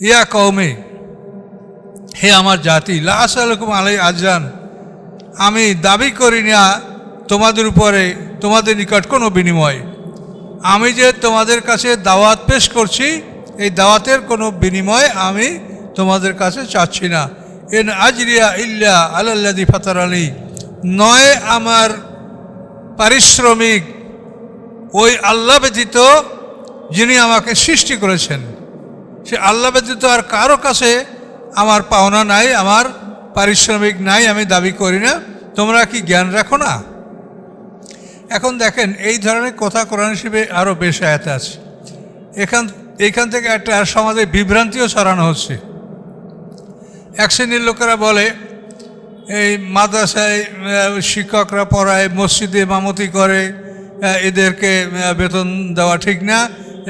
ইয়া কৌমে হে আমার জাতি লাসালকুম আলাই আজান আমি দাবি করি না তোমাদের উপরে, তোমাদের নিকট কোনো বিনিময়। আমি যে তোমাদের কাছে দাওয়াত পেশ করছি, এই দাওয়াতের কোনো বিনিময় আমি তোমাদের কাছে চাচ্ছি না। এন আজরিয়া ইল্লা আল্লাদি ফাতার আলী নয় আমার পারিশ্রমিক ওই আল্লাহ ব্যতীত যিনি আমাকে সৃষ্টি করেছেন। সে আল্লাহ ব্যতীত আর কারও কাছে আমার পাওনা নাই, আমার পারিশ্রমিক নাই, আমি দাবি করি না। তোমরা কি জ্ঞান রাখো না? এখন দেখেন, এই ধরনের কথা কোরআন হিসেবে আরও বেশ আয়াতে আছে। এখান এইখান থেকে একটা সমাজে বিভ্রান্তিও ছড়ানো হচ্ছে। এক শ্রেণির লোকেরা বলে, এই মাদ্রাসায় শিক্ষকরা পড়ায়, মসজিদে মামতি করে এদেরকে বেতন দেওয়া ঠিক না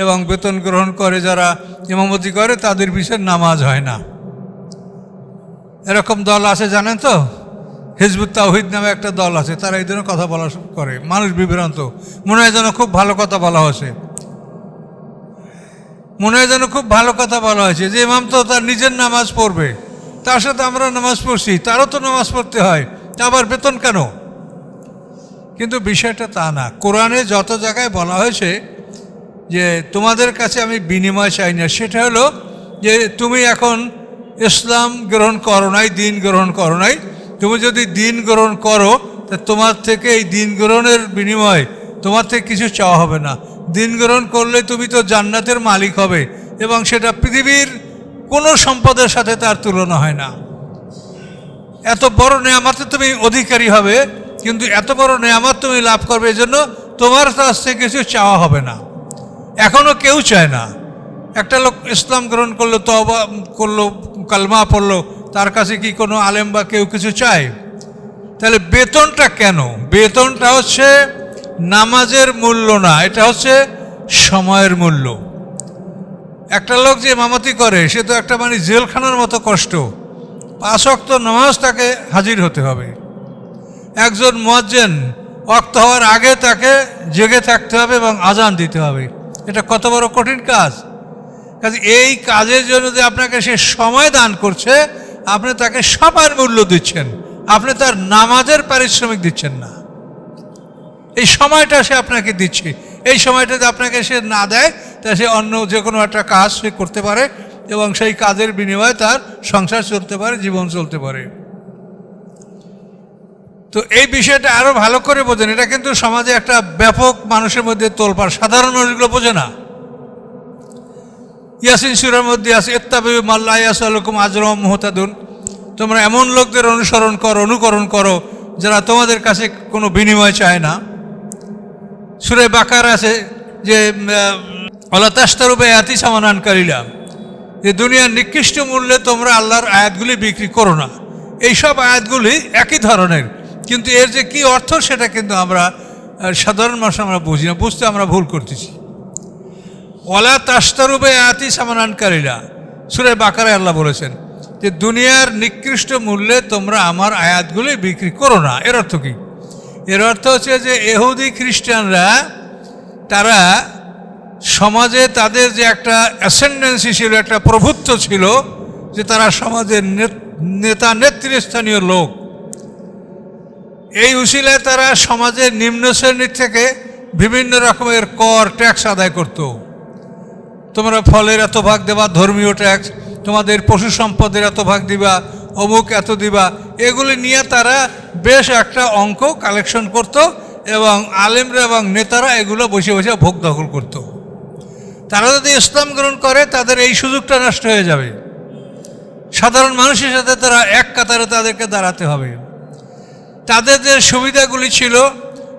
এবং বেতন গ্রহণ করে যারা ইমামতি করে, তাদের বিষয়ে নামাজ হয় না। এরকম দল আছে, জানেন তো? হিজবুত তাওহিদ নামে একটা দল আছে, তারা এই ধরনের কথা বলা করে। মানুষ বিভ্রান্ত। মনে হয় যেন খুব ভালো কথা বলা হয়েছে। মনে হয় যেন খুব ভালো কথা বলা হয়েছে যে ইমাম তো তার নিজের নামাজ পড়বে। তার সাথে আমরা নামাজ পড়ছি, তারও তো নামাজ পড়তে হয়। তা আবার বেতন কেন? কিন্তু বিষয়টা তা না। কোরআনে যত জায়গায় বলা হয়েছে যে তোমাদের কাছে আমি বিনিময় চাই না। সেটা হলো যে তুমি এখন ইসলাম গ্রহণ করো নাই, দিন গ্রহণ করো নাই। তুমি যদি দিন গ্রহণ করো, তা তোমার থেকে এই দিন গ্রহণের বিনিময় তোমার থেকে কিছু চাওয়া হবে না। দিন গ্রহণ করলে তুমি তো জান্নাতের মালিক হবে এবং সেটা পৃথিবীর কোনো সম্পদের সাথে তার তুলনা হয় না। এত বড় নেয়ামতে তুমি অধিকারী হবে, কিন্তু এত বড় নেয়ামত তুমি লাভ করবে, এজন্য তোমার কাছ থেকে কিছু চাওয়া হবে না। এখনও কেউ চায় না। একটা লোক ইসলাম গ্রহণ করল তবা করল, কালমা পড়ল, তার কাছে কি কোনো আলেম বা কেউ কিছু চায়? তাহলে বেতনটা কেন? বেতনটা হচ্ছে নামাজের মূল্য না, এটা হচ্ছে সময়ের মূল্য। একটা লোক যে মামাতি করে, সে তো একটা মানে জেলখানার মতো কষ্ট। অক্ত নামাজ তাকে হাজির হতে হবে। একজন মজ্জেন অক্ত হওয়ার আগে তাকে জেগে থাকতে হবে এবং আজান দিতে হবে। এটা কত বড় কঠিন কাজ। কাজে এই কাজের জন্য যে আপনাকে সে সময় দান করছে, আপনি তাকে সবার মূল্য দিচ্ছেন। আপনি তার নামাজের পারিশ্রমিক দিচ্ছেন না। এই সময়টা সে আপনাকে দিচ্ছে। এই সময়টা যদি আপনাকে সে না দেয়, তা সে অন্য যে কোনো একটা কাজ সে করতে পারে এবং সেই কাজের বিনিময়ে তার সংসার চলতে পারে, জীবন চলতে পারে। তো এই বিষয়টা আরও ভালো করে বোঝেন। এটা কিন্তু সমাজে একটা ব্যাপক মানুষের মধ্যে তোলপার সাধারণ মানুষগুলো বোঝে না। ইয়াসিন সুরের মধ্যে আছে এত্তাবি মাল্লা ইয়াসালুকুম আজরম মোহতাদুন। তোমরা এমন লোকদের অনুসরণ করো, অনুকরণ করো, যারা তোমাদের কাছে কোনো বিনিময় চায় না। সুরে বাকার আছে যে অলাতাস্তারূপে আতি সামানানকারীরা যে, দুনিয়ার নিকৃষ্ট মূল্যে তোমরা আল্লাহর আয়াতগুলি বিক্রি করো না। এইসব আয়াতগুলি একই ধরনের। কিন্তু এর যে কি অর্থ সেটা কিন্তু আমরা সাধারণ মানুষ আমরা বুঝি না, বুঝতে আমরা ভুল করতেছি। ওলা তাস্তারূপে আয়াতি সামানানকারীরা সুরে বাকারে আল্লাহ বলেছেন যে, দুনিয়ার নিকৃষ্ট মূল্যে তোমরা আমার আয়াতগুলি বিক্রি করো না। এর অর্থ কি? এর অর্থ হচ্ছে যে, এহুদি খ্রিস্টানরা, তারা সমাজে তাদের যে একটা অ্যাসেন্ডেন্সি ছিল, একটা প্রভুত্ব ছিল, যে তারা সমাজের নেতা নেতৃস্থানীয় লোক। এই উশিলায় তারা সমাজের নিম্ন শ্রেণির থেকে বিভিন্ন রকমের কর ট্যাক্স আদায় করতো। তোমরা ফলের এত ভাগ দেবা, ধর্মীয় ট্যাক্স তোমাদের পশু সম্পদের এত ভাগ দিবা, অমুক এত দিবা, এগুলি নিয়ে তারা বেশ একটা অঙ্ক কালেকশন করত এবং আলেমরা এবং নেতারা এগুলো বসে বসে ভোগ দখল করত। তারা যদি ইসলাম গ্রহণ করে, তাদের এই সুযোগটা নষ্ট হয়ে যাবে। সাধারণ মানুষের সাথে তারা এক কাতারে তাদেরকে দাঁড়াতে হবে। তাদের যে সুবিধাগুলি ছিল,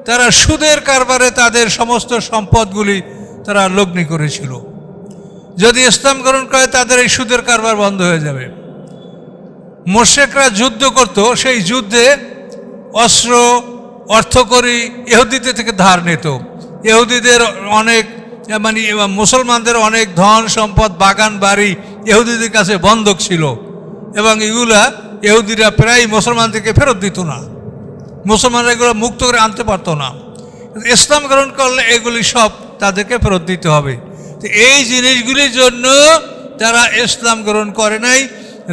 তারা সুদের কারবারে তাদের সমস্ত সম্পদগুলি তারা লগ্নি করেছিল। যদি ইসলাম গ্রহণ করে, তাদের এই সুদের কারবার বন্ধ হয়ে যাবে। মোর্শেকরা যুদ্ধ করত, সেই যুদ্ধে অস্ত্র, অর্থকরী ইহুদিদের থেকে ধার নিত। ইহুদিদের অনেক মানে মুসলমানদের অনেক ধন সম্পদ, বাগান, বাড়ি ইহুদিদের কাছে বন্ধক ছিল। এবং এগুলা ইহুদিরা প্রায় মুসলমানদেরকে ফেরত দিত না। মুসলমানরা এগুলো মুক্ত করে আনতে পারতো না। ইসলাম গ্রহণ করলে এগুলি সব তাদেরকে ফেরত দিতে হবে। তো এই জিনিসগুলির জন্য তারা ইসলাম গ্রহণ করে নাই,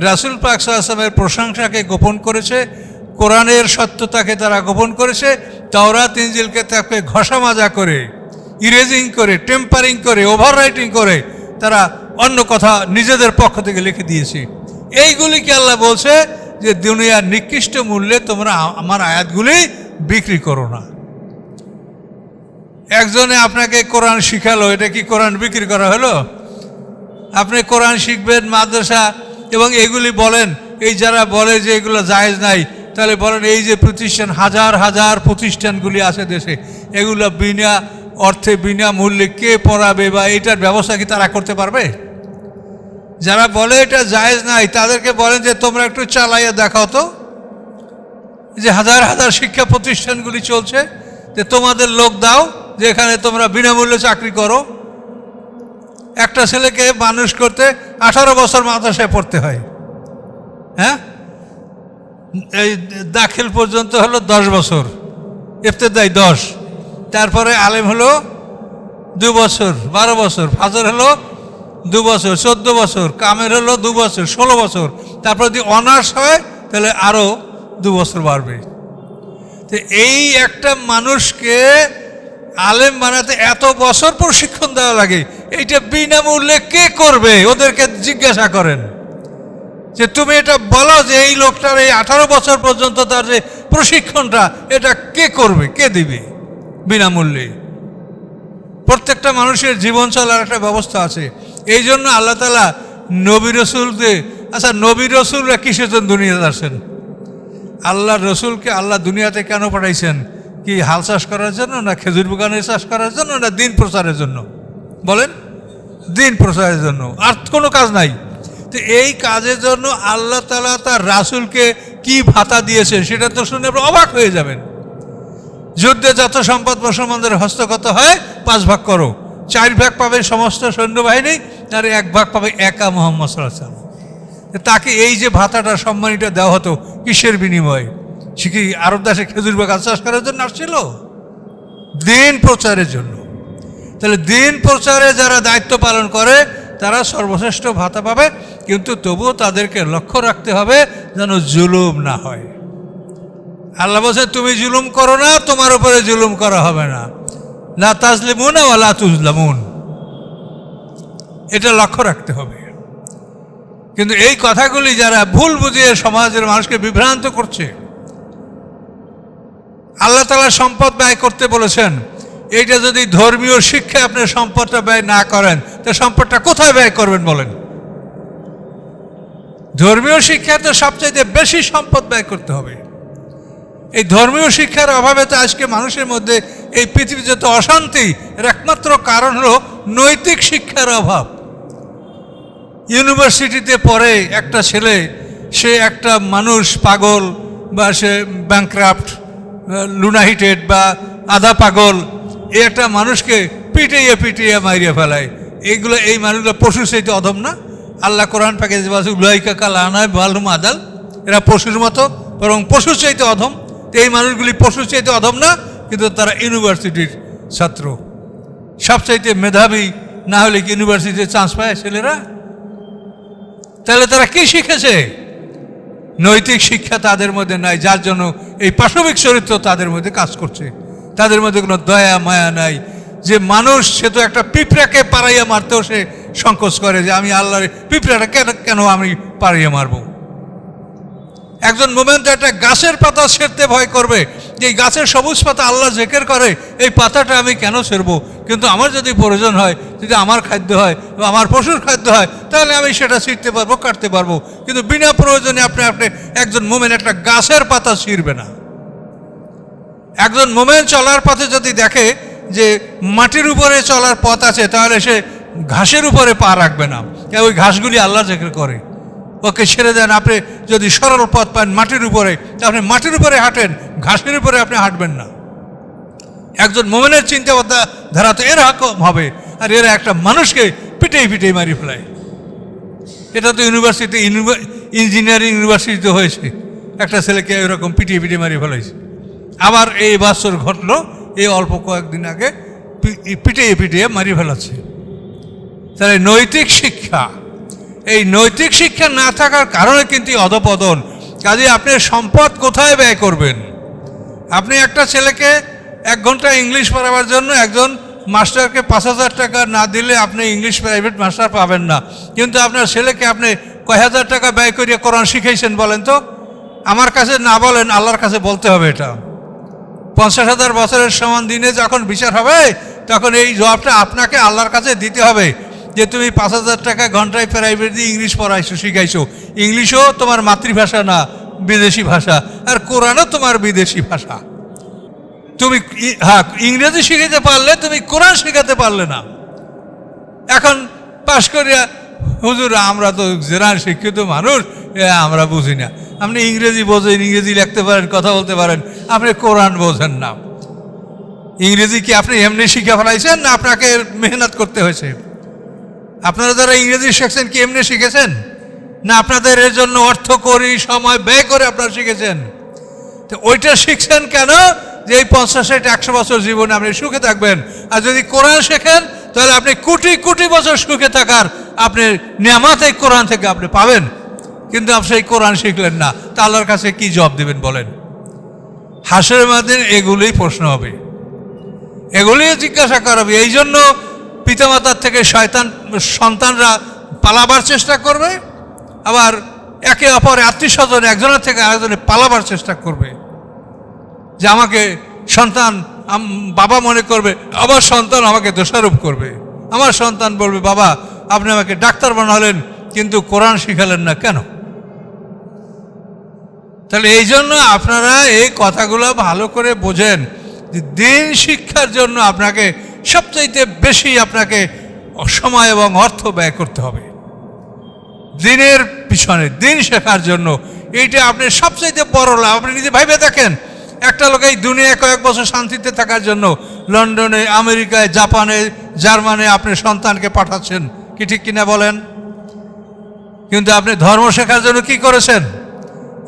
রাসুল পাক আসলামের প্রশংসাকে গোপন করেছে, কোরআনের সত্যতাকে তারা গোপন করেছে তাওরা তিনজিলকে তাকে ঘষা মাজা করে, ইরেজিং করে, টেম্পারিং করে ওভার রাইটিং করে তারা অন্য কথা নিজেদের পক্ষ থেকে লিখে দিয়েছে। এইগুলিকে আল্লাহ বলছে? যে দুনিয়ার নিকৃষ্ট মূল্যে তোমরা আমার আয়াতগুলি বিক্রি করো না। একজনে আপনাকে কোরআন শিখালো, এটা কি কোরআন বিক্রি করা হলো? আপনি কোরআন শিখবেন, মাদ্রাসা, এবং এগুলি বলেন, এই যারা বলে যে এগুলো জায়েজ নাই, তাহলে বলেন, এই যে প্রতিষ্ঠান, হাজার হাজার প্রতিষ্ঠানগুলি আছে দেশে, এগুলো বিনা অর্থে, বিনা মূল্যে কে পড়াবে বা এটার ব্যবস্থা কি তারা করতে পারবে? যারা বলে এটা জায়েজ নাই, তাদেরকে বলেন যে তোমরা একটু চালাইয়া দেখাও তো। যে হাজার হাজার শিক্ষা প্রতিষ্ঠানগুলি চলছে, যে তোমাদের লোক দাও, যে এখানে তোমরা বিনামূল্যে চাকরি করো। একটা ছেলেকে মানুষ করতে আঠারো বছর মাদ্রাসায় পড়তে হয়। হ্যাঁ? এই দাখিল পর্যন্ত হলো দশ বছর ইফতেদাই দশ। তারপরে আলেম হলো দু বছর, বারো বছর, ফাজর হলো দু বছর, চোদ্দ বছর, কামের হলো দু বছর, ষোলো বছর। তারপর যদি অনার্স হয়, তাহলে আরও দু বছর বাড়বে। তো এই একটা মানুষকে আলেম বানাতে এত বছর প্রশিক্ষণ দেওয়া লাগে, এইটা বিনামূল্যে কে করবে? ওদেরকে জিজ্ঞাসা করেন। যে তুমি এটা বলো যে এই লোকটার এই আঠারো বছর পর্যন্ত তার যে প্রশিক্ষণটা, এটা কে করবে? কে দিবে? বিনামূল্যে। প্রত্যেকটা মানুষের জীবন চলার একটা ব্যবস্থা আছে। এই জন্য আল্লাহ তালা নবী রসুলকে আচ্ছা নবী রসুলরা কিসের জন্য দুনিয়াতে আসেন আল্লাহ রসুলকে আল্লাহ দুনিয়াতে কেন পাঠাইছেন? কি হাল চাষ করার জন্য না খেজুর বাগানের চাষ করার জন্য না দিন প্রচারের জন্য? বলেন, দিন প্রচারের জন্য, আর কোনো কাজ নাই। তো এই কাজের জন্য আল্লাহ তালা তার রাসুলকে কি ভাতা দিয়েছে সেটা তো শুনে অবাক হয়ে যাবেন। যুদ্ধে যত সম্পদ মুসলমানদের হস্তগত হয়, পাঁচ ভাগ করো। চার ভাগ পাবে সমস্ত সৈন্যবাহিনী আর এক ভাগ পাবে একা মোহাম্মদ সাল্লাম তাকে এই যে ভাতাটা সম্মানিটা দেওয়া হতো, কিসের বিনিময়ে? সে কি আরব দাসে খেজুর বাগান চাষ করার জন্য আসছিল? দিন প্রচারের জন্য। তাহলে দিন প্রচারে যারা দায়িত্ব পালন করে, তারা সর্বশ্রেষ্ঠ ভাতা পাবে, কিন্তু তবুও তাদেরকে লক্ষ্য রাখতে হবে যেন জুলুম না হয়। আল্লাহ বলছে, তুমি জুলুম করো না, তোমার উপরে জুলুম করা হবে না। লা তাজলিমুন লা তুজলামুন। এটা লক্ষ্য রাখতে হবে। কিন্তু এই কথাগুলি যারা ভুল বুঝিয়ে সমাজের মানুষকে বিভ্রান্ত করছে, আল্লাহ তালা সম্পদ ব্যয় করতে বলেছেন, এইটা যদি ধর্মীয় শিক্ষা আপনি সম্পদটা ব্যয় না করেন, তো সম্পদটা কোথায় ব্যয় করবেন বলেন? ধর্মীয় শিক্ষায় তো সবচাইতে বেশি সম্পদ ব্যয় করতে হবে। এই ধর্মীয় শিক্ষার অভাবে তো আজকে মানুষের মধ্যে এই পৃথিবীর যত অশান্তি একমাত্র কারণ হলো নৈতিক শিক্ষার অভাব। ইউনিভার্সিটিতে পড়ে একটা ছেলে, সে একটা মানুষ, পাগল, বা সে ব্যাংক্রাফ্ট লুনাহিটেড বা আধা পাগল এই একটা মানুষকে পিটিয়ে পিটিয়ে মারিয়ে ফেলায়। এইগুলো, এই মানুষগুলো পশুর সাইতে অধম না। আল্লাহ কোরআন পাকে উল্লাহিকা কাল আনায় বালুম আদাল। এরা পশুর মতো, বরং পশুর চাইতে অধম। এই মানুষগুলি পশুর চাইতে অধম না, কিন্তু তারা ইউনিভার্সিটির ছাত্র। সবচাইতে মেধাবী না হলে কি ইউনিভার্সিটিতে চান্স পায় ছেলেরা? তাহলে তারা কি শিখেছে? নৈতিক শিক্ষা তাদের মধ্যে নাই, যার জন্য এই পাশবিক চরিত্র তাদের মধ্যে কাজ করছে। তাদের মধ্যে কোনো দয়া, মায়া নাই। যে মানুষ, সে তো একটা পিঁপড়াকে পাড়াইয়া মারতেও সে সংকোচ করে যে আমি আল্লাহর পিঁপড়াটা কেন কেন আমি পাড়াইয়া মারবো? একজন মোমেন তো একটা গাছের পাতা ছেড়তে ভয় করবে যে গাছের সবুজ পাতা আল্লাহ জেকের করে, এই পাতাটা আমি কেন ছেড়বো? কিন্তু আমার যদি প্রয়োজন হয়, যদি আমার খাদ্য হয়, বা আমার পশুর খাদ্য হয়, তাহলে আমি সেটা ছিঁড়তে পারব, কাটতে পারব। কিন্তু বিনা প্রয়োজনে আপনি আপনি একজন মোমেন, একটা গাছের পাতা ছিঁড়বে না। একজন মোমেন চলার পথে যদি দেখে যে মাটির উপরে চলার পথ আছে, তাহলে সে ঘাসের উপরে পা রাখবে না। ওই ঘাসগুলি আল্লাহ জেকের করে। ওকে ছেড়ে দেন। আপনি যদি সরল পথ পান মাটির উপরে আপনি মাটির উপরে হাঁটেন, ঘাসের উপরে আপনি হাঁটবেন না। একজন মোমেনের চিন্তা ধারা তো এরকম হবে, আর এরা একটা মানুষকে পিটেই পিটেই মারি ফেলায়। এটা তো ইউনিভার্সিটি ইঞ্জিনিয়ারিং ইউনিভার্সিটিতে হয়েছে। একটা ছেলেকে এরকম পিটিয়ে পিটিয়ে মারি ফেলাইছে। আবার এই বাস্তর ঘটলো এই অল্প কয়েকদিন আগে পিটিয়ে পিটিয়ে মারি ফেলাচ্ছে। তাহলে নৈতিক শিক্ষা এই নৈতিক শিক্ষা না থাকার কারণে কিন্তু অধপতন। কাজে আপনি সম্পদ কোথায় ব্যয় করবেন? আপনি একটা ছেলেকে এক ঘণ্টা ইংলিশ পড়াবার জন্য একজন মাস্টারকে পাঁচ হাজার টাকা না দিলে আপনি ইংলিশ প্রাইভেট মাস্টার পাবেন না। কিন্তু আপনার ছেলেকে আপনি কয় হাজার টাকা ব্যয় করিয়ে কোরআন শিখাইছেন বলেন তো? আমার কাছে না বলেন, আল্লাহর কাছে বলতে হবে এটা। পঞ্চাশ হাজার বছরের সমান দিনে যখন বিচার হবে, তখন এই জবাবটা আপনাকে আল্লাহর কাছে দিতে হবে। যে তুমি পাঁচ হাজার টাকা ঘন্টায় প্রাইভেট দিয়ে ইংলিশ পড়াইছো, শিখাইছো। ইংলিশও তোমার মাতৃভাষা না, বিদেশি ভাষা। আর কোরআনও তোমার বিদেশি ভাষা। তুমি হ্যাঁ ইংরেজি শিখাতে পারলে তুমি কোরআন শেখাতে পারলে না। এখন পাশ করিয়া, হুজুর, আমরা তো জেরা শিক্ষিত মানুষ আমরা বুঝি না। আপনি ইংরেজি বোঝেন, ইংরেজি লিখতে পারেন, কথা বলতে পারেন, আপনি কোরআন বোঝেন না। ইংরেজি কি আপনি এমনি শিখে ফেলাইছেন না আপনাকে মেহনত করতে হয়েছে? আপনারা যারা ইংরেজি শিখছেন কি এমনি শিখেছেন? না, আপনাদের এর জন্য অর্থ করি, সময় ব্যয় করে আপনারা শিখেছেন। তো ওইটা শিখছেন কেন? যে এই পঞ্চাশ ষাট, একশো বছর জীবনে আপনি সুখে থাকবেন। আর যদি কোরআন শেখেন, তাহলে আপনি কোটি কোটি বছর সুখে থাকার আপনি নিয়ামাত এই কোরআন থেকে আপনি পাবেন। কিন্তু আপনি সেই কোরআন শিখলেন না। তা আল্লাহর কাছে কি জবাব দেবেন বলেন? হাসের মাধ্যমে এগুলোই প্রশ্ন হবে। এগুলি জিজ্ঞাসা করাবে এই জন্য পিতামাতার থেকে শয়তান, সন্তানরা পালাবার চেষ্টা করবে, আবার একে অপর আত্মীয় স্বজন একজনের থেকে আরেকজনে পালাবার চেষ্টা করবে। যে আমাকে সন্তান বাবা মনে করবে, আবার সন্তান আমাকে দোষারোপ করবে। আমার সন্তান বলবে, বাবা, আপনি আমাকে ডাক্তার বানালেন, কিন্তু কোরআন শিখালেন না কেন? তাহলে এই জন্য আপনারা এই কথাগুলো ভালো করে বোঝেন, যে দিন শিক্ষার জন্য আপনাকে সবচাইতে বেশি আপনাকে সময় এবং অর্থ ব্যয় করতে হবে। দিনের পিছনে, দিন শেখার জন্য। এইটা আপনি সবচাইতে বড় লাভ। আপনি নিজে ভাইবে দেখেন, একটা লোক এই দুনিয়ায় কয়েক বছর শান্তিতে থাকার জন্য লন্ডনে, আমেরিকায়, জাপানে, জার্মানে আপনি সন্তানকে পাঠাচ্ছেন। কি ঠিক কিনা বলেন? কিন্তু আপনি ধর্ম শেখার জন্য কি করেছেন?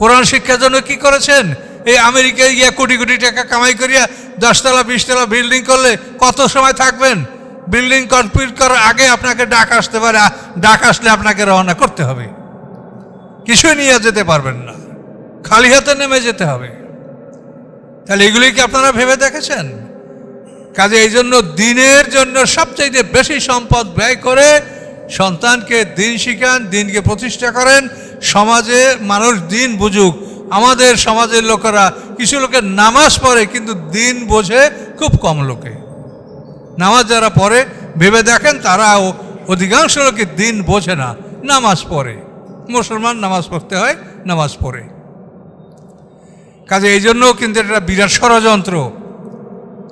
কোরআন শিক্ষার জন্য কি করেছেন? এই আমেরিকায় গিয়ে কোটি কোটি টাকা কামাই করিয়া দশতলা, বিশতলা বিল্ডিং করলে কত সময় থাকবেন? বিল্ডিং কমপ্লিট করার আগে আপনাকে ডাক আসতে পারে ডাক আসলে আপনাকে রওনা করতে হবে। কিছুই নিয়ে যেতে পারবেন না। খালি হাতে নেমে যেতে হবে। তাহলে এগুলি কি আপনারা ভেবে দেখেছেন? কাজে এই জন্য দিনের জন্য সবচাইতে বেশি সম্পদ ব্যয় করে সন্তানকে দিন শিখান, দিনকে প্রতিষ্ঠা করেন। সমাজে মানুষ দিন বুঝুক। আমাদের সমাজের লোকেরা কিছু লোকের নামাজ পড়ে, কিন্তু দিন বোঝে খুব কম লোকে। নামাজ যারা পড়ে, ভেবে দেখেন তারাও অধিকাংশ লোকে দিন বোঝে না, নামাজ পড়ে। মুসলমান নামাজ পড়তে হয়, নামাজ পড়ে। কাজে এই জন্যও কিন্তু এটা বিরাট ষড়যন্ত্র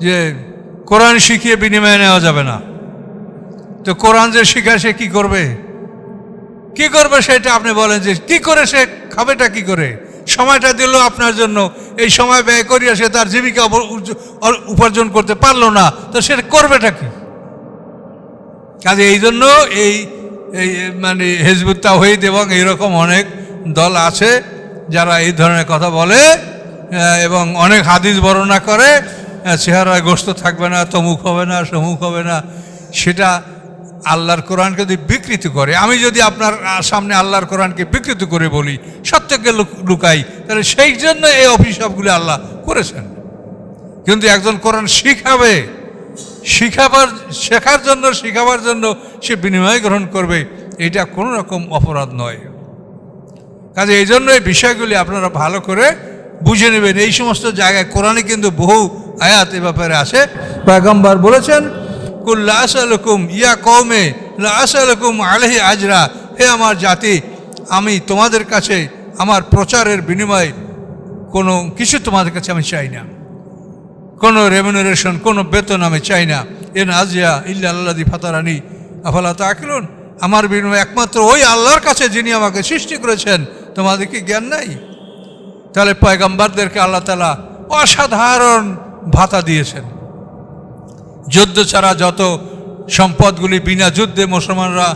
যে কোরআন শিখিয়ে বিনিময়ে নেওয়া যাবে না। তো কোরআন যে শিখায় সে কী করবে? কি করবে সেটা আপনি বলেন যে কি করে সে খাবেটা কি করে? সময়টা দিল আপনার জন্য। এই সময় ব্যয় করিয়া সে তার জীবিকা উপার্জন করতে পারল না। তো সে করবেটা কি? কাজে এই জন্য এই এই মানে হেজবুত তাহিদ এবং এইরকম অনেক দল আছে যারা এই ধরনের কথা বলে এবং অনেক হাদিস বর্ণনা করে চেহারায় গোস্ত থাকবে না, তমুক হবে না সমুখ হবে না। সেটা আল্লাহর কোরআনকে যদি বিকৃত করে, আমি যদি আপনার সামনে আল্লাহর কোরআনকে বিকৃত করে বলি, সত্যকে লুক- লুকাই, তাহলে সেই জন্য এই অভিশাপগুলি আল্লাহ করেছেন। কিন্তু একজন কোরআন শিখাবে, শিখাবার, শেখার জন্য, শিখাবার জন্য সে বিনিময় গ্রহণ করবে, এটা কোনো রকম অপরাধ নয়। কাজে এই জন্য এই বিষয়গুলি আপনারা ভালো করে বুঝে নেবেন। এই সমস্ত জায়গায় কোরআনে কিন্তু বহু আয়াত এ ব্যাপারে আছে। পয়গম্বর বলেছেন কুল্লা আসালকুম ইয়া কৌমে আসালকুম আলহি আজরা। হে আমার জাতি, আমি তোমাদের কাছে আমার প্রচারের বিনিময়ে কোনো কিছু তোমাদের কাছে আমি চাই না। কোনো রেমুনারেশন কোনো বেতন আমি চাই না। এন আজিয়া ইল্লা আল্লাদি ফাতারানি, আফালা তাকিলুন? আমার বিনিময়ে একমাত্র ওই আল্লাহর কাছে যিনি আমাকে সৃষ্টি করেছেন, তোমাদের কি জ্ঞান নাই? তাহলে পয়গাম্বারদেরকে আল্লাহ তালা অসাধারণ ভাতা দিয়েছেন। যুদ্ধ ছাড়া যত সম্পদগুলি বিনা যুদ্ধে মুসলমানরা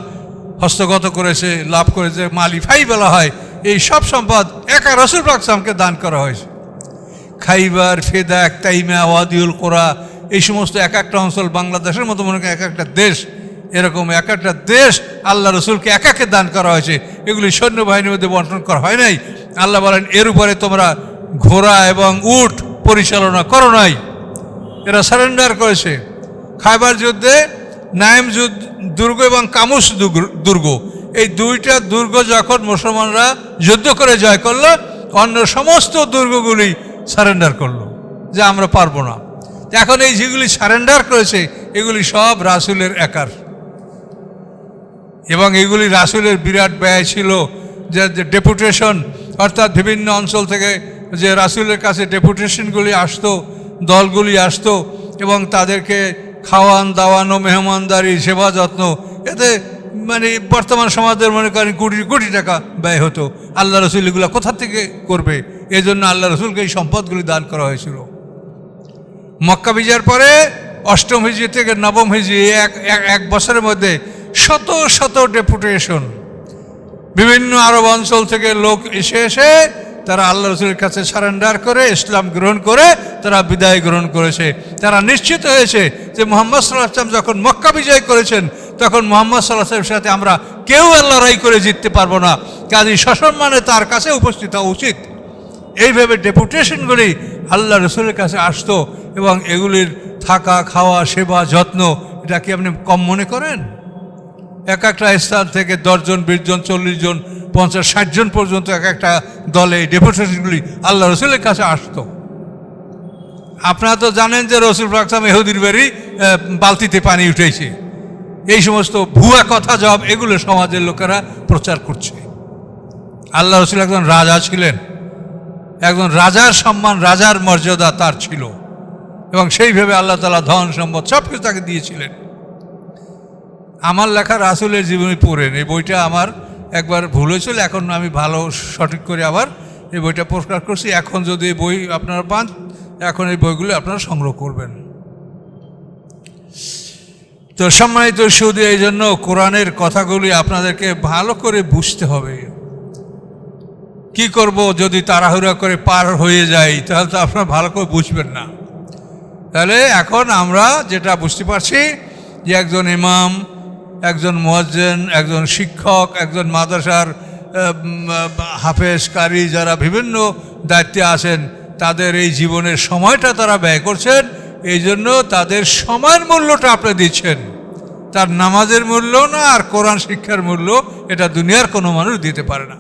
হস্তগত করেছে, লাভ করেছে, মালিফাই বলা হয়, এই সব সম্পদ একা রসুল আকসামকে দান করা হয়েছে। খাইবার, ফেদাক, তাইমা, ওয়াদিউল কোরা এই সমস্ত এক একটা অঞ্চল বাংলাদেশের মতো মনে এক একটা দেশ, এরকম এক একটা দেশ আল্লাহ রসুলকে এক একে দান করা হয়েছে। এগুলি সৈন্যবাহিনীর মধ্যে বন্টন করা হয় নাই। আল্লাহ বলেন, এর উপরে তোমরা ঘোড়া এবং উট পরিচালনা করো নাই। এরা সারেন্ডার করেছে। খাইবার যুদ্ধে নাইম দুর্গ এবং কামুস দুর্গ। এই দুইটা দুর্গ যখন মুসলমানরা যুদ্ধ করে জয় করল, অন্য সমস্ত দুর্গগুলি সারেন্ডার করল, যে আমরা পারব না। এখন এই যেগুলি সারেন্ডার করেছে, এগুলি সব রাসুলের একার। এবং এগুলি রাসুলের বিরাট ব্যয় ছিল যে ডেপুটেশন, অর্থাৎ বিভিন্ন অঞ্চল থেকে যে রাসুলের কাছে ডেপুটেশনগুলি আসতো, দলগুলি আসতো, এবং তাদেরকে খাওয়ান, দাওয়ানো, মেহমানদারি, সেবা যত্ন, এতে মানে বর্তমান সমাজের মনে করেন কোটি কোটি টাকা ব্যয় হতো। আল্লাহ রসুল এগুলো কোথা থেকে করবে? এই জন্য আল্লাহ রসুলকে এই সম্পদগুলি দান করা হয়েছিল। মক্কা বিজয়ের পরে অষ্টম হিজি থেকে নবম হিজি এক- এক বছরের মধ্যে শত শত ডেপুটেশন। বিভিন্ন আরব অঞ্চল থেকে লোক এসে এসে তারা আল্লাহ রসুলের কাছে সারেন্ডার করে, ইসলাম গ্রহণ করে, তারা বিদায় গ্রহণ করেছে। তারা নিশ্চিত হয়েছে যে মোহাম্মদ সাল্লাহ আসলাম যখন মক্কা বিজয় করেছেন, তখন মোহাম্মদ সাল্লাহ আসলামের সাথে আমরা কেউ লড়াই করে জিততে পারব না। কাজী সসম্মানে তার কাছে উপস্থিত হওয়া উচিত। এইভাবে ডেপুটেশনগুলি আল্লাহ রসুলের কাছে আসতো এবং এগুলির থাকা, খাওয়া, সেবা, যত্ন, এটা কি আপনি কম মনে করেন? এক একটা স্থান থেকে দশজন, বিশ জন, চল্লিশ জন পঞ্চাশ, ষাট জন পর্যন্ত এক একটা দলে ডেপুটেশনগুলি আল্লাহ রসুলের কাছে আসতো। আপনারা তো জানেন যে রসুল পাকসাম এহুদির বাড়ি বালতিতে পানি উঠেছে। এই সমস্ত ভুয়া কথা জব এগুলো সমাজের লোকেরা প্রচার করছে। আল্লাহ রসুল একজন রাজা ছিলেন। একজন রাজার সম্মান, রাজার মর্যাদা তার ছিল। এবং সেইভাবে আল্লাহ তালা ধন, সম্পদ সব কিছু তাকে দিয়েছিলেন। আমার লেখা রাসুলের জীবনী পড়েন। এই বইটা আমার একবার ভুল হয়েছিল, এখন আমি ভালো, সঠিক করে আবার এই বইটা প্রকাশ করছি। এখন যদি এই বই আপনারা পান, এখন এই বইগুলো আপনারা সংগ্রহ করবেন। তো সম্মানিত সুদী এই জন্য কোরআনের কথাগুলি আপনাদেরকে ভালো করে বুঝতে হবে। কি করব যদি তাড়াহুড়া করে পার হয়ে যাই, তাহলে তো আপনারা ভালো করে বুঝবেন না। তাহলে এখন আমরা যেটা বুঝতে পারছি যে একজন ইমাম একজন মোয়াজ্জেন, একজন শিক্ষক, একজন মাদ্রাসার হাফেজ কারি যারা বিভিন্ন দায়িত্বে আছেন, তাদের এই জীবনের সময়টা তারা ব্যয় করছেন। এই জন্য তাদের সময়ের মূল্যটা আপনি দিচ্ছেন। তার নামাজের মূল্য না, আর কোরআন শিক্ষার মূল্য, এটা দুনিয়ার কোনো মানুষ দিতে পারে না।